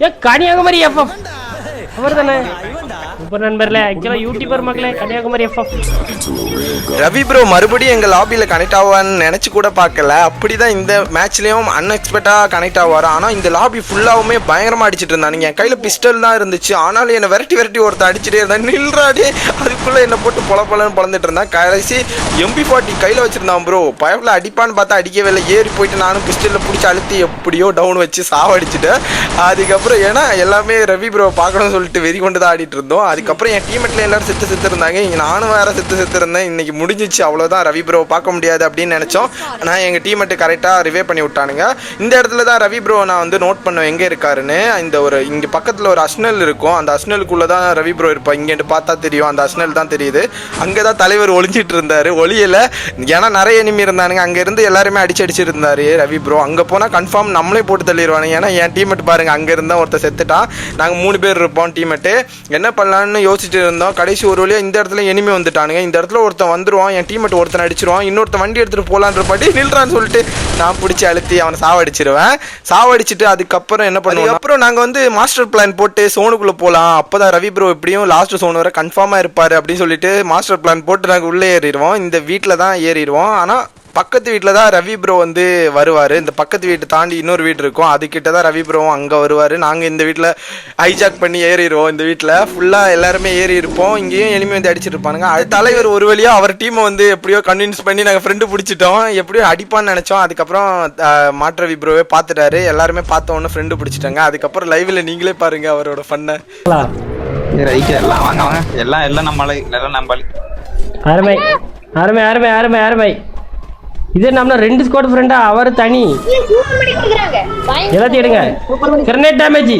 ஏ Kanyakumari FM அவர் தானே super நண்பர்ல ஆக்சுவலா YouTuber மக்களே கன்னியாகுமரி எஃப்எஃப் ரவி ப்ரோ மறுபடியும் எங்கள் லாபியில் கனெக்ட் ஆவான்னு நினச்சி கூட பார்க்கல. அப்படிதான் இந்த மேட்ச்லேயும் அன்எக்ஸ்பெக்டாக கனெக்ட் ஆவார். ஆனால் இந்த லாபி ஃபுல்லாகவுமே பயங்கரமாக அடிச்சிட்டு இருந்தானுங்க. என் கையில் பிஸ்டல் தான் இருந்துச்சு. ஆனாலும் என்னை விரட்டி விரட்டி ஒருத்தர் அடிச்சிட்டே இருந்தேன். நில்றாடி அதுக்குள்ளே என்னை போட்டு பொல பொலன்னு பழந்துட்டு இருந்தான். கடைசி எம்பி ஃபார்ட்டி கையில் வச்சிருந்தான் ப்ரோ பயவில் அடிப்பான்னு பார்த்தா அடிக்கவே இல்லை. ஏறி போயிட்டு நானும் பிஸ்டலில் பிடிச்சி அழுத்தி எப்படியோ டவுன் வச்சு சாவடிச்சுட்டேன். அதுக்கப்புறம் ஏன்னா எல்லாமே ரவி ப்ரோ பார்க்கணும்னு சொல்லிட்டு வெறி கொண்டு தான் ஆடிட்டு இருந்தோம். அதுக்கப்புறம் என் டீமெட்டில் எல்லாரும் செத்து செத்து இருந்தாங்க. இங்கே நானும் வேற செத்து செத்து இருந்தேன். இன்னைக்கு முடிஞ்சிச்சு. அவ்வளோதான் ரவி ப்ரோ பார்க்க முடியாது அப்படின்னு நினச்சோம். ஆனால் எங்கள் டீமெட்டு கரெக்டாக ரிவே பண்ணி விட்டானுங்க. இந்த இடத்துல தான் ரவி ப்ரோ நான் வந்து நோட் பண்ணுவேன். எங்கே இருக்காருன்னு. இந்த ஒரு இங்கே பக்கத்தில் ஒரு அஸ்னல் இருக்கும். அந்த அஸ்னலுக்குள்ளே தான் ரவி ப்ரோ இருப்பான் இங்கேட்டு பார்த்தா தெரியும். அந்த அஸ்னல் தான் தெரியுது. அங்கே தான் தலைவர் ஒளிஞ்சிட்டு இருந்தார். ஒளியல ஏன்னா நிறைய எனிமி இருந்தானுங்க. அங்கேருந்து எல்லாருமே அடிச்சு அடிச்சிருந்தாரு ரவி ப்ரோ அங்கே போனால் கன்ஃபார்ம் நம்மளே போட்டு தள்ளிடுவானுங்க ஏன்னா என் டீமெட் பாருங்க அங்கேருந்து தான் ஒருத்தர் செத்துட்டான். நாங்கள் மூணு பேர் இருப்போம் டீமெட்டு என்ன பண்ணலான்னு யோசிச்சுட்டு இருந்தோம். கடைசி ஒரு வழியாக இந்த இடத்துல எனிமி வந்துட்டானுங்க. இந்த இடத்துல ஒருத்தன் வந்துடுவான் என் டீமெட் ஒருத்தன் அடிச்சிருவான் இன்னொருத்தன் வண்டி எடுத்துகிட்டு போகலான்ற பாட்டி நில்றான்னு சொல்லிட்டு நான் பிடிச்சி அழுத்தி அவனை சாவடிச்சிருவேன். சாவடிச்சிட்டு அதுக்கப்புறம் என்ன பண்ணுவோம் அப்புறம் நாங்கள் வந்து மாஸ்டர் பிளான் போட்டு சோனுக்குள்ளே போகலாம் அப்போ தான் ரவி ப்ரோ எப்படியும் லாஸ்ட் சோன் வர கன்ஃபார்மாக இருப்பார் அப்படின்னு சொல்லிட்டு மாஸ்டர் பிளான் போட்டு நாங்கள் உள்ளே ஏறிடுவோம். இந்த வீட்டில் தான் ஏறிடுவோம். ஆனால் பக்கத்து வீட்டில் தான் ரவி ப்ரோ வந்து வருவார். இந்த பக்கத்து வீட்டை தாண்டி இன்னொரு வீடு இருக்கும். அதுக்கிட்ட தான் ரவி ப்ரோவும் அங்கே வருவார். நாங்கள் இந்த வீட்டில் ஹைஜாக் பண்ணி ஏறிடுவோம். இந்த வீட்டில் ஃபுல்லாக எல்லாருமே ஏறி இருப்போம். இங்கேயும் எளிமை வந்து அடிச்சிட்டு இருப்பானுங்க. அது தலைவர் ஒரு வழியாக அவர் டீமை வந்து எப்படியோ கன்வின்ஸ் பண்ணி நாங்கள் ஃப்ரெண்டு பிடிச்சிட்டோம். எப்படியோ அடிப்பான்னு நினச்சோம். அதுக்கப்புறம் மாட்டு ரவி ப்ரோவே பார்த்துட்டாரு எல்லாருமே பார்த்த உடனே ஃப்ரெண்டு பிடிச்சிட்டாங்க. அதுக்கப்புறம் லைவில் நீங்களே பாருங்க அவரோட ஃபன்னை ரைட் எல்லாம் வாங்க வாங்க. எல்லாம் எல்லாம் நம்மள. எல்லாம் நம்மள. அருமை. அருமை அருமை அருமை அருமை. இது நம்மள ரெண்டு ஸ்குவாட் ஃப்ரெண்டா அவர் தனி. எல்லாத்தையும் எடுங்க. கிரனேட் டேமேஜ்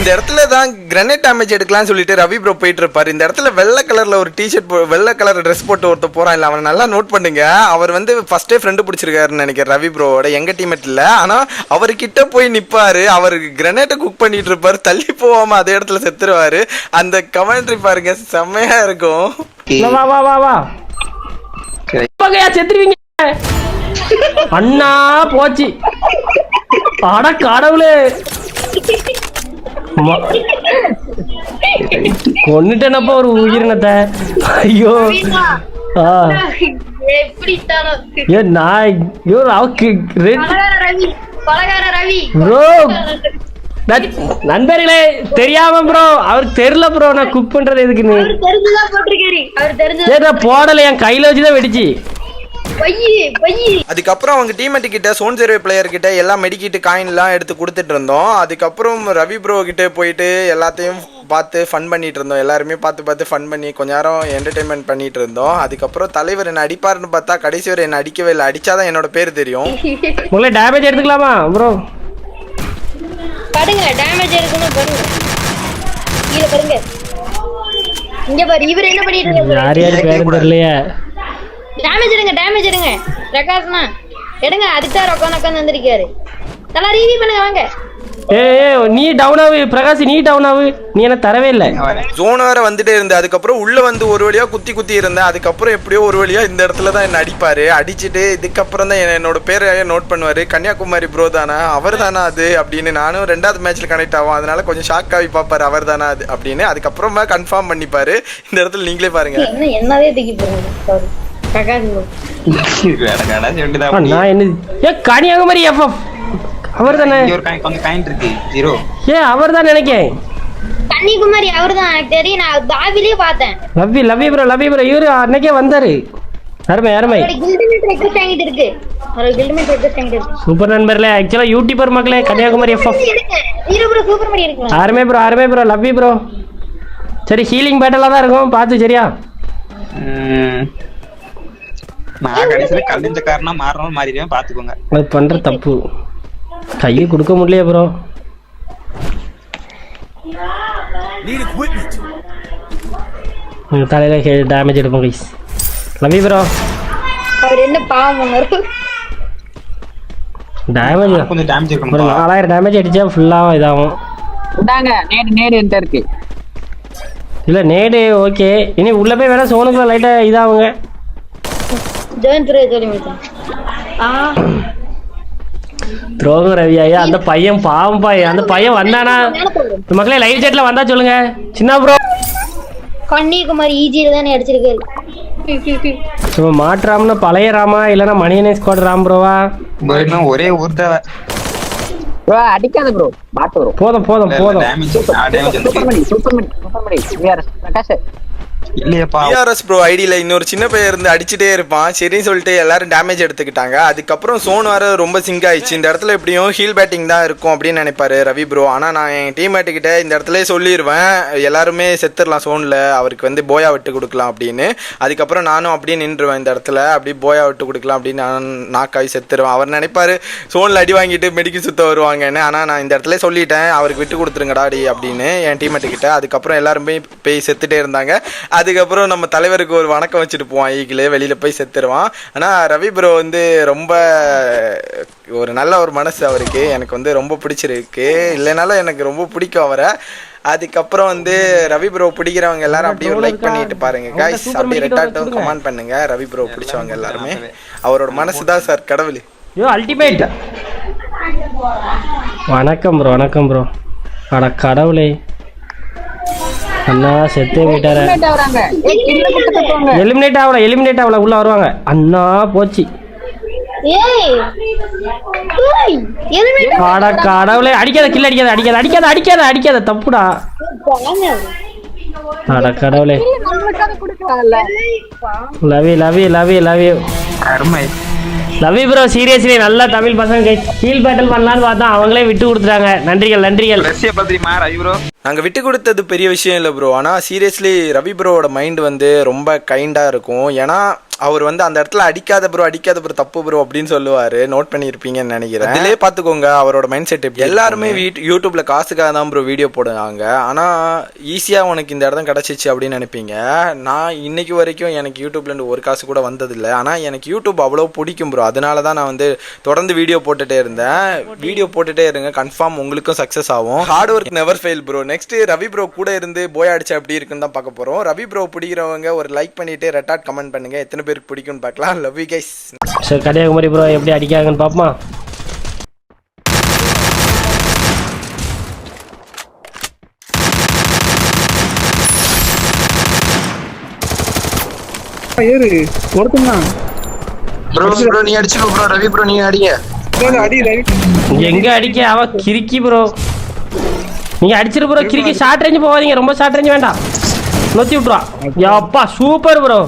இந்த இடத்துல தான் கிரனேட் டேமேஜ் எடுக்கலாம்னு சொல்லிட்டு ரவி ப்ரோ போயிட்டு இருப்பாரு. இந்த இடத்துல வெள்ளை கலர்ல ஒரு டிஷர்ட் வெள்ளை கலர் ட்ரெஸ் போட்டு ஒருத்தர் போறான். இல்ல அவனை நல்லா நோட் பண்ணுங்க. அவர் வந்து ஃபர்ஸ்டே ஃப்ரெண்டு பிடிச்சிருக்காருன்னு நினைக்கிறேன் ரவி ப்ரோவோட எங்க டீமேட் இல்ல ஆனா அவர் கிட்ட போய் நிப்பாரு. அவருக்கு கிரனேட்டை குக் பண்ணிட்டு இருப்பாரு. தள்ளி போகாம அதே இடத்துல செத்துருவாரு. அந்த கமெண்ட்ரி பாருங்க செம்மையா இருக்கும். வா வா வா வா. பகையா செத்துருவீங்க. அண்ணா போச்சு. அட கடவுளே. கொன்னுட்டேனப்பா ஒரு உயிரினத்தை. ஐயோ. ஏ நான் ஐயோ அவக்கு ப்ரோ. நண்பர்களே தெரியாம ப்ரோ. அவருக்கு தெரியல ப்ரோ. நான் குக் பண்றது எதுக்குன்னு. போடல என் கையில வச்சுதான் வெடிச்சு. அதுக்கப்புறம் அவங்க டீமேட் கிட்ட சோன் சர்வே பிளேயர் கிட்ட எல்லாம் மெடிக்கிட்டு காயின்லாம் எடுத்து கொடுத்துட்டு இருந்தோம். அதுக்கப்புறம் ரவி ப்ரோ கிட்ட போயிட்டு எல்லாத்தையும் பார்த்து ஃபன் பண்ணிட்டு இருந்தோம். எல்லாருமே பார்த்து பார்த்து ஃபன் பண்ணி கொஞ்ச நேரம் என்டர்டைன்மெண்ட் பண்ணிட்டு இருந்தோம். அதுக்கப்புறம் தலைவர் என்ன அடிப்பாருன்னு பார்த்தா கடைசி வரை என்ன அடிக்கவே இல்லை. அடிச்சாதான் என்னோட பேர் தெரியும். உங்களை டேமேஜ் எடுத்துக்கலாமா ப்ரோ படுங்க டேமேஜ் கீழே பாருங்க இங்க பாரு இவர் என்ன பண்ணிட்டு யார் இருக்காரு? யார் பேரும் தெரியலையே. டேமேஜ் எடுங்க டேமேஜ் எடுங்க. பிரகாஷ்னா எடுங்க அதுக்கு தான் உட்காந்து உட்காந்து வந்திருக்காரு. நல்லா ரிவ்யூ பண்ணுங்க வாங்க. ஏ ஏ நீ டவுன் ஆகு பிரகாஷ் நீ டவுன் ஆகு நீ எனக்கு தரவே இல்லை. ஜோன் வேற வந்துட்டே இருந்தேன் அதுக்கப்புறம் உள்ள வந்து ஒரு வழியா குத்தி குத்தி இருந்தேன். அதுக்கப்புறம் எப்படியோ ஒரு வழியா இந்த இடத்துல தான் என்ன அடிப்பாரு. அடிச்சுட்டு இதுக்கப்புறம் தான் என்னோட பேரை நோட் பண்ணுவாரு. கன்னியாகுமரி ப்ரோ தானா? அவர் தானா அது? அப்படின்னு நானும் ரெண்டாவது மேட்ச்ல கனெக்ட் ஆகும் அதனால கொஞ்சம் ஷாக் ஆகி பார்ப்பாரு அவர் தானா அது அப்படின்னு. அதுக்கப்புறமா கன்ஃபார்ம் பண்ணிப்பாரு. இந்த இடத்துல நீங்களே பாருங்க. என்ன என்னவே தூக்கி போடுங்க நான் என்ன ஏ கன்னியாகுமரி எஃப்எஃப் அவர் தானே இங்க ஒரு காயின் கொஞ்சம் காயின் இருக்கு ஜீரோ ஏ அவர் தான் நினைக்கேன் கன்னிகுமாரி எனக்கு தெரியும் நான் பார்த்தேன் லவ்வி லவ்வி ப்ரோ லவ்வி ப்ரோ இவரு அன்னைக்கே வந்தாரு அருமை அருமை சூப்பர் நண்பர்களே ஆக்சுவலா யூடியூபர் மக்களே கன்னியாகுமரி எஃப்எஃப் அருமை ப்ரோ அருமை ப்ரோ லவ்வி ப்ரோ சரி ஹீலிங் பேட்டலாக தான் இருக்கும் பார்த்து சரியா. நான் கடைசியில காரணம் மாறணும் மாறிடுவேன் பாத்துக்கோங்க. அது பண்ற தப்பு. கையை கொடுக்க முடியலையே ப்ரோ தலையில டேமேஜ் எடுப்போம் கைஸ் லவ்வி ப்ரோ அவர் என்ன பாவம் பண்ணாரு? டேமேஜ் கொஞ்சம் டேமேஜ் ஒரு இருக்கணும் நாலாயிரம் டேமேஜ் அடிச்சா ஃபுல்லாக இதாகும். இந்தாங்க நேடு நேடு என்கிட்ட இருக்கு. இல்லை நேடு ஓகே இனி உள்ள போய் வேணா சோனுக்குள்ள லைட்டாக இதாகுங்க. ஆ. துரோகம் ரவி ஐயா அந்த பையன் பாவம் பாய் அந்த பையன் வந்தானா? மக்களே லைவ் சேட்ல வந்தா சொல்லுங்க. சின்ன ப்ரோ கன்னியாகுமரி ஈஜியில தானே அடிச்சிருக்காரு. சும்மா மாற்றாம்னா பழைய ராமா இல்லைன்னா மணியனே ஸ்குவாட் ராம் ப்ரோவா ஒரே ஊர் தேவை. ப்ரோ அடிக்காத ப்ரோ பாட்டு வரும் போதும் போதும் போதும். Super Mani super Mani super Mani. Prakash. இல்லையப்பா. பிஆர்எஸ் ப்ரோ ஐடியில் இன்னொரு சின்ன பையன் இருந்து அடிச்சுட்டே இருப்பான். சரின்னு சொல்லிட்டு எல்லாரும் டேமேஜ் எடுத்துக்கிட்டாங்க. அதுக்கப்புறம் சோன் வர ரொம்ப சிங்க் ஆயிடுச்சு. இந்த இடத்துல எப்படியும் ஹீல் பேட்டிங் தான் இருக்கும் அப்படின்னு நினைப்பாரு ரவி ப்ரோ ஆனால் நான் என் டீம் கிட்ட இந்த இடத்துல சொல்லிடுவேன் எல்லாருமே செத்துடலாம் சோனில் அவருக்கு வந்து போயா விட்டு கொடுக்கலாம் அப்படின்னு. அதுக்கப்புறம் நானும் அப்படியே நின்றுவேன் இந்த இடத்துல. அப்படியே போயா விட்டு கொடுக்கலாம் அப்படின்னு நான் நாக்காய் செத்துருவேன். அவர் நினைப்பாரு சோனில் அடி வாங்கிட்டு மெடிக்கல் சுத்த வருவாங்கன்னு. ஆனால் நான் இந்த இடத்துல சொல்லிட்டேன். அவருக்கு விட்டு கொடுத்துருங்கடா அடி அப்படின்னு என் டீம்மேட்டு கிட்ட. அதுக்கப்புறம் எல்லாருமே போய் செத்துட்டே இருந்தாங்க. அதுக்கப்புறம் நம்ம தலைவருக்கு ஒரு வணக்கம் வச்சுட்டு போவான் ஈகிள் வெளியில் போய் செத்துருவான். ஆனால் ரவி ப்ரோ வந்து ரொம்ப ஒரு நல்ல ஒரு மனசு அவருக்கு. எனக்கு வந்து ரொம்ப பிடிச்சிருக்கு. இல்லைனாலும் எனக்கு ரொம்ப பிடிக்கும் அவரை. அதுக்கப்புறம் வந்து ரவி ப்ரோ பிடிக்கிறவங்க எல்லாரும் அப்படியே ஒரு லைக் பண்ணிட்டு பாருங்க. காய்ஸ் அப்படியே ரெட்டாட்டும் கமெண்ட் பண்ணுங்க. ரவி ப்ரோ பிடிச்சவங்க எல்லாருமே அவரோட மனசு தான் சார் கடவுள். ஐயோ அல்டிமேட் வணக்கம் ப்ரோ வணக்கம் ப்ரோ அட கடவுளே. அண்ணா செத்தே போயிட்டாரு. எலிமினேட் ஆகல எலிமினேட் ஆகல. உள்ள வருவாங்க. அண்ணா போச்சு. கடவுளே அடிக்காத கில்ல அடிக்காத அடிக்காத அடிக்காத அடிக்காத அடிக்காத தப்புடா. அட கடவுளே. Love you love you love you love you அருமை லவ் யூ ப்ரோ சீரியஸ்லி நல்ல தமிழ் பசங்க. ஹீல் பேட்டில் பண்ணலான்னு பார்த்தா அவங்களே விட்டு கொடுத்துட்டாங்க. நன்றிகள் நன்றிகள். ரஷ்யா பத்திரிமா ரவி ப்ரோ நாங்கள் விட்டு கொடுத்தது பெரிய விஷயம் இல்லை ப்ரோ ஆனால் சீரியஸ்லி ரவி ப்ரோவோட மைண்ட் வந்து ரொம்ப கைண்டாக இருக்கும். ஏன்னா அவர் வந்து அந்த இடத்துல அடிக்காத ப்ரோ அடிக்காத ப்ரோ தப்பு ப்ரோ அப்படின்னு சொல்லுவார். நோட் பண்ணியிருப்பீங்கன்னு நினைக்கிறேன். அதிலே பார்த்துக்கோங்க அவரோட மைண்ட் செட் எல்லாருமே வீட் யூடியூப்ல காசுக்காக தான் ப்ரோ வீடியோ போடுறாங்க. ஆனால் ஈஸியாக உனக்கு இந்த இடம் கிடச்சிச்சு அப்படின்னு நினைப்பீங்க. நான் இன்னைக்கு வரைக்கும் எனக்கு யூடியூப்லேருந்து ஒரு காசு கூட வந்ததில்லை. ஆனால் எனக்கு யூடியூப் அவ்வளோ பிடிக்கும் ப்ரோ அதனால தான் நான் வந்து தொடர்ந்து வீடியோ போட்டுட்டே இருந்தேன். வீடியோ போட்டுட்டே இருங்க. கன்ஃபார்ம் உங்களுக்கும் சக்ஸஸ் ஆகும். Hard work never fail bro next Ravi bro கூட இருந்து போய் அடிச்சா எப்படி இருக்குன்னு தான் பார்க்க போகிறோம் ரவி ப்ரோ பிடிக்கிறவங்க ஒரு லைக் பண்ணிட்டு ரெட்டாட் கமெண்ட் பண்ணுங்க. எத்தனை பேருக்கு பிடிக்கும்னு பார்க்கலாம். லவ் யூ கைஸ் சரி கன்னியாகுமரி ப்ரோ எப்படி அடிக்காங்கன்னு பார்ப்போமா ஏறு. ஒருத்தன் ப்ரோ ப்ரோ நீ அடிச்சுக்கோ ப்ரோ ரவி ப்ரோ நீ அடிங்க. அடி ரவி எங்க அடிக்க? அவ கிறுக்கி ப்ரோ நீங்க அடிச்சிரு ப்ரோ கிறுக்கி ஷார்ட் ரேஞ்ச் போகாதீங்க. ரொம்ப ஷார்ட் ரேஞ்ச் வேண்டாம். நொத்தி விட்டுருவா. அப்பா. Super bro